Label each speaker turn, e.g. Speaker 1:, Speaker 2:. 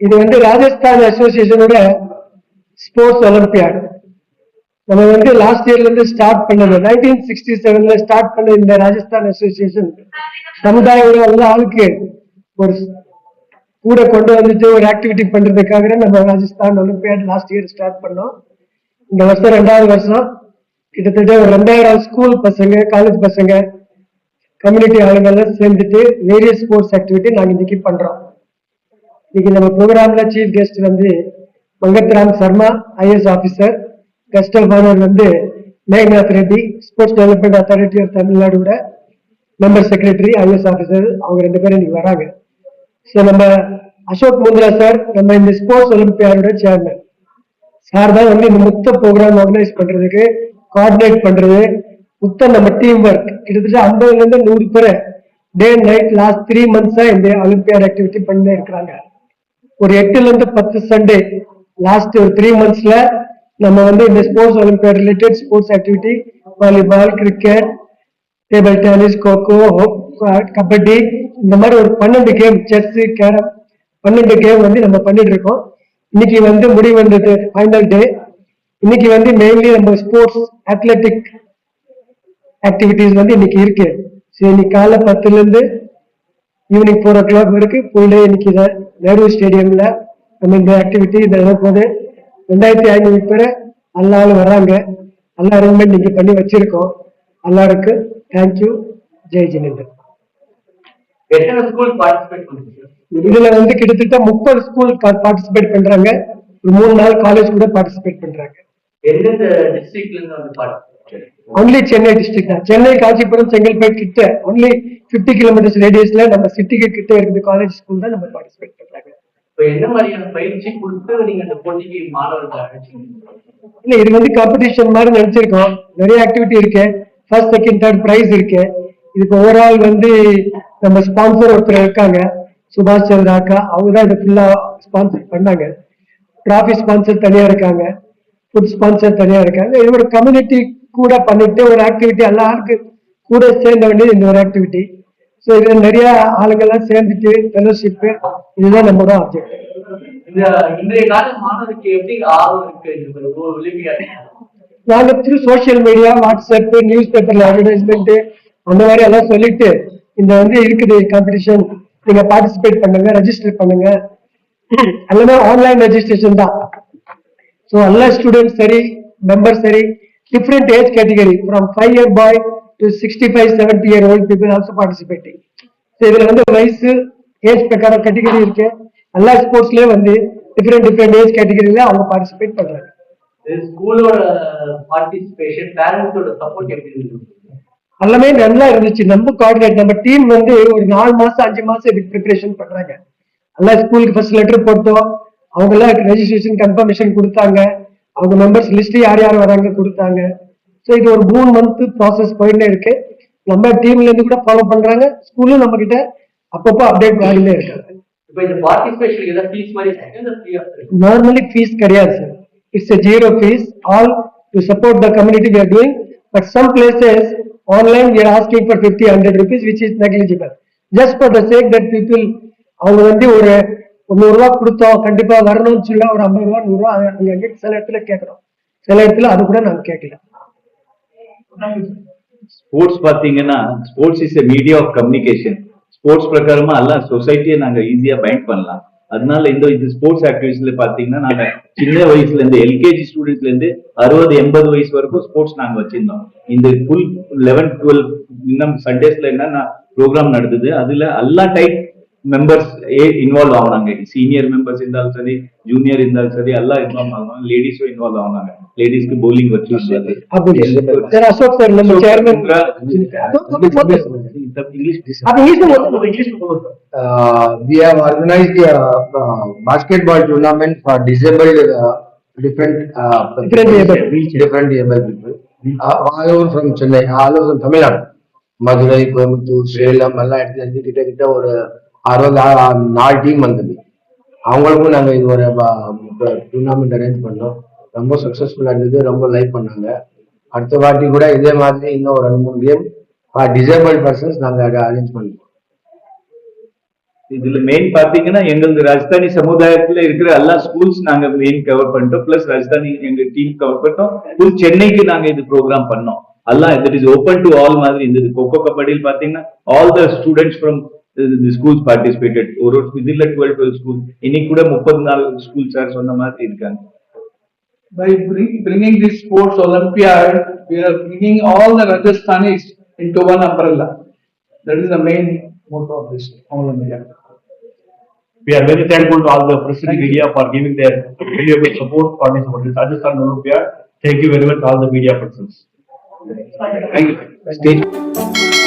Speaker 1: இது வந்து Rajasthan அசோசியேஷனோட sports olympiad. நம்ம வந்து லாஸ்ட் இயர்ல இருந்து ஸ்டார்ட் பண்ணது. நைன்டீன் சிக்ஸ்டி செவன்ல ஸ்டார்ட் பண்ண இந்த ராஜஸ்தான் அசோசியேஷன் சமுதாய எல்லா ஆளுக்கு ஒரு கூட கொண்டு வந்துட்டு ஒரு ஆக்டிவிட்டி பண்றதுக்காக நம்ம Rajasthan olympiad last year start பண்ணோம். இந்த வருஷம் ரெண்டாவது வருஷம். கிட்டத்தட்ட ஒரு ரெண்டாயிரம் ஸ்கூல் பசங்க காலேஜ் பசங்க கம்யூனிட்டி ஆளுங்கெல்லாம் சேர்ந்துட்டு வேரியஸ் ஸ்போர்ட்ஸ் ஆக்டிவிட்டி நாங்க இன்னைக்கு பண்றோம். இன்னைக்கு நம்ம ப்ரோக்ராம்ல சீஃப் கெஸ்ட் வந்து Mangatram Sharma IAS officer guest of honour வந்து Meghanath Reddy sports development authority of தமிழ்நாடோட member secretary IAS officer அவங்க ரெண்டு பேரும் இன்னைக்கு வராங்க. ஸோ நம்ம அசோக் முந்திரா சார் நம்ம இந்த ஸ்போர்ட்ஸ் ஒலிம்பியாரோட சேர்மன் சார் தான் வந்து இந்த முத்த ப்ரோக்ராம் ஆர்கனைஸ் பண்றதுக்கு கோஆர்டினேட் பண்றது மொத்த நம்ம டீம் ஒர்க் கிட்டத்தட்ட ஐம்பதுல இருந்து நூறு பேரை day and night last three மந்த்ஸா இந்த ஒலிம்பியாட் ஆக்டிவிட்டி பண்ணி இருக்கிறாங்க. ஒரு எட்டுல இருந்து பத்து சண்டே லாஸ்ட் ஒரு த்ரீ மந்த்ஸ்ல நம்ம வந்து இந்த sports olympiad related sports activity volleyball cricket table tennis kho kho kabaddi இந்த மாதிரி ஒரு பன்னெண்டு கேம் செஸ் கேரம் பன்னெண்டு கேம் வந்து நம்ம பண்ணிட்டு இருக்கோம். இன்னைக்கு வந்து முடிவு வந்தது ஃபைனல் டே இன்னைக்கு வந்து மெயின்லி நம்ம ஸ்போர்ட்ஸ் அத்லெட்டிக் ஆக்டிவிட்டிஸ் வந்து இன்னைக்கு இருக்கு. ஸோ இன்னைக்கு காலை பத்துல இருந்து ஈவினிங் ஃபோர் ஓ கிளாக் வரைக்கும் ஃபுல் டே இன்னைக்கு இதை நேரு ஸ்டேடியம்ல நம்ம இந்த ஆக்டிவிட்டி இதை நடப்பது. ரெண்டாயிரத்தி ஐநூறு பேர் எல்லாரும் வர்றாங்க. எல்லா அரேஞ்ச்மெண்ட் இன்னைக்கு பண்ணி வச்சிருக்கோம். எல்லாருக்கும் தேங்க்யூ ஜெய் ஜினேந்தர்
Speaker 2: எத்தனை ஸ்கூல் பார்ட்டிசிபேட் பண்ணுங்க
Speaker 1: இதுல வந்து கிட்டத்தட்ட முப்பது ஸ்கூல் பார்ட்டிசிபேட் பண்றாங்க. ஒரு மூணு நாள் காலேஜ் கூட பார்ட்டிசிபேட் பண்றாங்க.
Speaker 2: எந்தெந்த டிஸ்ட்ரிக்ட்ல இருந்து வந்து
Speaker 1: ஒன்லி சென்னை டிஸ்ட்ரிக்ட் தான். சென்னை காஞ்சிபுரம் செங்கல்பேட் கிட்ட ஒன்லி 50 கிலோமீட்டர்ஸ் ரேடியஸ்ல நம்ம சிட்டிக்கு கிட்ட இருக்குது காலேஜ் ஸ்கூல் தான் நம்ம பார்ட்டிசிபேட் பண்றாங்க.
Speaker 2: என்ன மாதிரியான பயிற்சி கொடுத்து நீங்க இந்த போட்டிக்கு மாணவர்கள் அழைச்சிங்க?
Speaker 1: இல்ல இது வந்து காம்படிஷன் மாதிரி நினைச்சிருக்கோம். நிறைய ஆக்டிவிட்டி இருக்கு. ஃபர்ஸ்ட் செகண்ட் தேர்ட் பிரைஸ் இருக்கு. இதுக்கு ஓவரால் வந்து நம்ம ஸ்பான்சர் ஒருத்தர் இருக்காங்க. சுபாஷ் சந்திர அக்கா அவங்க தான் இதை ஃபுல்லா ஸ்பான்சர் பண்ணாங்க. டிராஃபி ஸ்பான்சர் தனியா இருக்காங்க. ஃபுட் ஸ்பான்சர் தனியா இருக்காங்க. இது ஒரு கம்யூனிட்டி கூட பண்ணிட்டு ஒரு ஆக்டிவிட்டி எல்லாருக்கு கூட சேர்ந்த வேண்டியது இந்த ஒரு ஆக்டிவிட்டி ஸோ இதுல நிறைய ஆளுங்கெல்லாம் சேர்ந்துட்டு ஃபெலோஷிப் இதுதான் நம்மளோட ஆப்ஜெக்ட்
Speaker 2: இந்த இன்றைய கால மாணவருக்கு எப்படி ஆர்வம் இருக்கு? இந்த ஒரு ஒலிம்பியாட்
Speaker 1: நாங்க through social media WhatsApp news பேப்பர்ல அட்வர்டைஸ்மெண்ட் அந்த மாதிரி எல்லாம் சொல்லிட்டு இந்த வந்து இருக்குது காம்படிஷன் நீங்க பார்ட்டிசிபேட் பண்ணுங்க ரெஜிஸ்டர் பண்ணுங்க. எல்லாமே ஆன்லைன் ரெஜிஸ்ட்ரேஷன் தான். ஸோ எல்லா ஸ்டூடெண்ட்ஸ் சரி மெம்பர் சரி age category from five year boy to sixty five seventy year old people also participating so இதுல வந்து வயசு ஏஜ் பிரகாரம் கேட்டகரி இருக்கு. எல்லா ஸ்போர்ட்ஸ்லயும் வந்து டிஃப்ரெண்ட் டிஃப்ரெண்ட் ஏஜ் கேட்டகரியில அவங்க பார்ட்டிசிபேட் பண்றாங்க.
Speaker 2: ஸ்கூலோட பார்ட்டிசிபேஷன் பேரண்ட்ஸோட சப்போர்ட் எப்படி இருக்கு?
Speaker 1: எல்லாமே நல்லா இருந்துச்சு. நம்ம கோஆர்டினேட் நம்ம டீம் வந்து ஒரு நாலு மாசம் அஞ்சு மாசம் இதுக்கு ப்ரிப்பரேஷன் பண்றாங்க. எல்லாம் ஸ்கூலுக்கு ஃபர்ஸ்ட் லெட்டர் போட்டோம். அவங்க எல்லாம் ரெஜிஸ்ட்ரேஷன் கன்ஃபர்மேஷன் கொடுத்தாங்க. அவங்க மெம்பர்ஸ் லிஸ்ட் யார் யார் வராங்க கொடுத்தாங்க. ஸோ இது ஒரு மூணு மந்த் ப்ராசஸ் போயிட்டே இருக்கு. நம்ம டீம்ல இருந்து கூட ஃபாலோ பண்றாங்க. ஸ்கூலும் நம்ம கிட்ட அப்பப்போ அப்டேட் வாங்கிட்டே இருக்காங்க.
Speaker 2: ஃப்ரீ
Speaker 1: நார்மலி ஃபீஸ் கிடையாது sir it's zero fees all to support the community we are doing. But some places online we are asking for 50 hundred rupees which is negligible. Just for the sake that people அவங்க வந்து ஒரு நூறு ரூபா கொடுத்தோம் கண்டிப்பா வரணும்னு சொல்ல ஒரு ஐம்பது ரூபா நூறு ரூபா அங்க சில இடத்துல கேட்கறோம் சில இடத்துல அது கூட நாங்க கேட்கல
Speaker 3: ஸ்போர்ட்ஸ் பாத்தீங்கன்னா sports is a media of communication sports பிரகாரமா எல்லாம் சொசைட்டியை நாங்க ஈஸியா பைண்ட் பண்ணலாம். அதனால இந்த இது ஸ்போர்ட்ஸ் ஆக்டிவிட்டிஸ்ல பாத்தீங்கன்னா நாங்க சின்ன வயசுல இருந்து எல்கேஜி ஸ்டூடெண்ட்ஸ்ல இருந்து அறுபது எண்பது வயசு வரைக்கும் ஸ்போர்ட்ஸ் நாங்க வச்சிருந்தோம். இந்த ஃபுல் லெவன் டுவெல் இன்னும் சண்டேஸ்ல என்னன்னா ப்ரோக்ராம் நடந்தது அதுல எல்லா டைப் ಮೆಂಬರ್ಸ್ ಇನ್ವಾಲ್ವ್ ಅವನಂಗೆ ಸೀನಿಯರ್ మెంబర్స్ ಇಂದ ಅಲ್ಸದಿ ಜೂನಿಯರ್ ಇಂದ ಅಲ್ಸದಿ ಎಲ್ಲ ಇನ್ವಾಲ್ವ್ ಅವನಂಗೆ ಲೇಡೀಸ್ ಇನ್ವಾಲ್ವ್ ಅವನಂಗೆ ಲೇಡೀಸ್ ಗೆ ಬೌಲಿಂಗ್
Speaker 1: వచ్చు ಸರ್ ಅಶೋಕ್ ಸರ್ ನಮ್ಮ ಚೇರ್ಮನ್
Speaker 3: ಇಂಗ್ಲಿಷ್
Speaker 1: ಅದು is
Speaker 4: English we have organised basketball tournament for disabled different
Speaker 1: different able
Speaker 4: people all over from Chennai all over from Tamil Nadu Madurai Coimbatore Salem எல்லாம் இடத்துல கிட்ட கிட்ட ஒரு அறுபது ஆ- நாலு டீம் வந்தது. அவங்களுக்கும் நாங்க இது ஒரு டூர்னாமெண்ட் அரேஞ்ச் பண்ணோம். ரொம்ப சக்ஸஸ்ஃபுல்லாக இருந்தது ரொம்ப லைக் பண்ணாங்க. அடுத்த வாட்டி கூட இதே மாதிரி இன்னும் ஒரு ரெண்டு மூணு கேம் டிசேபிள் பர்சன்ஸ் நாங்க அரேஞ்ச் பண்ணோம்
Speaker 3: இதுல மெயின் பாத்தீங்கன்னா எங்களுக்கு ராஜஸ்தானி சமுதாயத்துல இருக்கிற எல்லா ஸ்கூல்ஸ் நாங்க மெயின் கவர் பண்ணிட்டோம். பிளஸ் ராஜஸ்தானி எங்க டீம் கவர் பண்ணிட்டோம். Full சென்னைக்கு நாங்க இது ப்ரோக்ராம் பண்ணோம். எல்லாம் it is open to all மாதிரி இருந்தது. கொக்கோ கபடியில் பாத்தீங்கன்னா all the students from the schools participated ஒரு ஒரு இதுல டுவெல் டுவெல் ஸ்கூல் இன்னைக்கு கூட முப்பது நாலு ஸ்கூல் சார் சொன்ன மாதிரி இருக்காங்க
Speaker 5: By bring, bringing this sports Olympiad, we are bringing all the Rajasthanis into one umbrella. That is the main motto of this Olympiad.
Speaker 6: We are very thankful to all the press and media for giving their valuable support for this Rajasthan Olympiad. Thank you very much all the media persons.
Speaker 3: Thank you. Stage.